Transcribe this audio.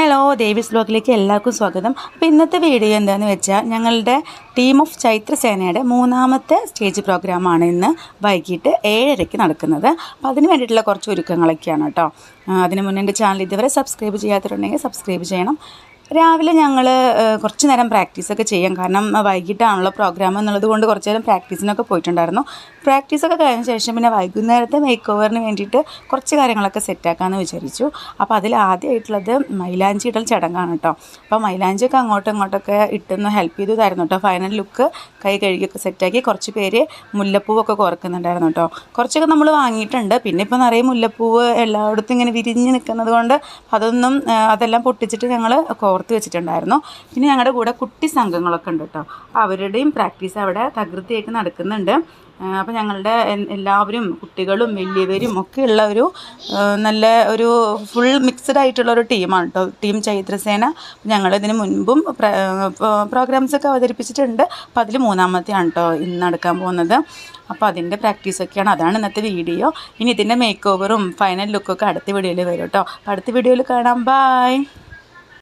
Hello Devis ബ്ലോഗിലേക്ക് എല്ലാവർക്കും സ്വാഗതം. അപ്പോൾ ഇന്നത്തെ വീഡിയോ എന്താണെന്ന് വെച്ചാൽ ഞങ്ങളുടെ ടീം ഓഫ് ചൈത്രസേനയുടെ മൂന്നാമത്തെ സ്റ്റേജ് പ്രോഗ്രാമാണ് ഇന്ന് വൈകിട്ട് ഏഴരയ്ക്ക് നടക്കുന്നത്. അപ്പോൾ അതിന് വേണ്ടിയിട്ടുള്ള കുറച്ച് ഒരുക്കങ്ങളൊക്കെയാണ് കേട്ടോ. അതിന് മുന്നേ എന്റെ ചാനൽ ഇതുവരെ സബ്സ്ക്രൈബ് ചെയ്യാത്തവരുണ്ടെങ്കിൽ സബ്സ്ക്രൈബ് ചെയ്യണം. രാവിലെ ഞങ്ങൾ കുറച്ച് നേരം പ്രാക്ടീസൊക്കെ ചെയ്യാം. കാരണം വൈകിട്ടാണല്ലോ പ്രോഗ്രാം എന്നുള്ളത് കൊണ്ട് കുറച്ച് നേരം പ്രാക്ടീസിനൊക്കെ പോയിട്ടുണ്ടായിരുന്നു. പ്രാക്ടീസൊക്കെ കഴിഞ്ഞ ശേഷം പിന്നെ വൈകുന്നേരത്തെ മേക്ക് ഓവറിന് വേണ്ടിയിട്ട് കുറച്ച് കാര്യങ്ങളൊക്കെ സെറ്റാക്കാമെന്ന് വിചാരിച്ചു. അപ്പോൾ അതിൽ ആദ്യമായിട്ടുള്ളത് മൈലാഞ്ചി ഇടൽ ചടങ്ങാണ് കേട്ടോ അപ്പോൾ മൈലാഞ്ചിയൊക്കെ അങ്ങോട്ടും ഇങ്ങോട്ടൊക്കെ ഇട്ടൊന്ന് ഹെൽപ്പ് ചെയ്തു തരുന്നു കേട്ടോ ഫൈനൽ ലുക്ക് കൈ കഴുകിയൊക്കെ സെറ്റാക്കി കുറച്ച് പേര് മുല്ലപ്പൂവൊക്കെ കുറക്കുന്നുണ്ടായിരുന്നു കേട്ടോ കുറച്ചൊക്കെ നമ്മൾ വാങ്ങിയിട്ടുണ്ട്. പിന്നെ ഇപ്പോൾ നിറയെ മുല്ലപ്പൂവ് എല്ലായിടത്തും ഇങ്ങനെ വിരിഞ്ഞ് നിൽക്കുന്നത് കൊണ്ട് അതൊന്നും അതെല്ലാം പൊട്ടിച്ചിട്ട് ഞങ്ങൾ കോർത്ത് വെച്ചിട്ടുണ്ടായിരുന്നു. പിന്നെ ഞങ്ങളുടെ കൂടെ കുട്ടി സംഘങ്ങളൊക്കെ ഉണ്ട് കേട്ടോ അവരുടെയും പ്രാക്ടീസ് അവിടെ തകൃതിയായിട്ട് നടക്കുന്നുണ്ട്. അപ്പോൾ ഞങ്ങളുടെ എല്ലാവരും കുട്ടികളും വലിയവരും ഒക്കെ ഉള്ള ഒരു നല്ല ഒരു ഫുൾ മിക്സഡ് ആയിട്ടുള്ള ഒരു ടീമാണ് കേട്ടോ ടീം ചൈത്രസേന. ഞങ്ങൾ ഇതിന് മുൻപും പ്രോഗ്രാംസൊക്കെ അവതരിപ്പിച്ചിട്ടുണ്ട്. അപ്പോൾ അതിൽ മൂന്നാമത്തെയാണ് കേട്ടോ ഇന്ന് നടക്കാൻ പോകുന്നത്. അപ്പോൾ അതിന്റെ പ്രാക്ടീസൊക്കെയാണ് അതാണ് ഇന്നത്തെ വീഡിയോ. ഇനി ഇതിന്റെ മേക്ക് ഓവറും ഫൈനൽ ലുക്കൊക്കെ അടുത്ത വീഡിയോയിൽ വരും കേട്ടോ അപ്പോൾ അടുത്ത വീഡിയോയിൽ കാണാം. ബായ്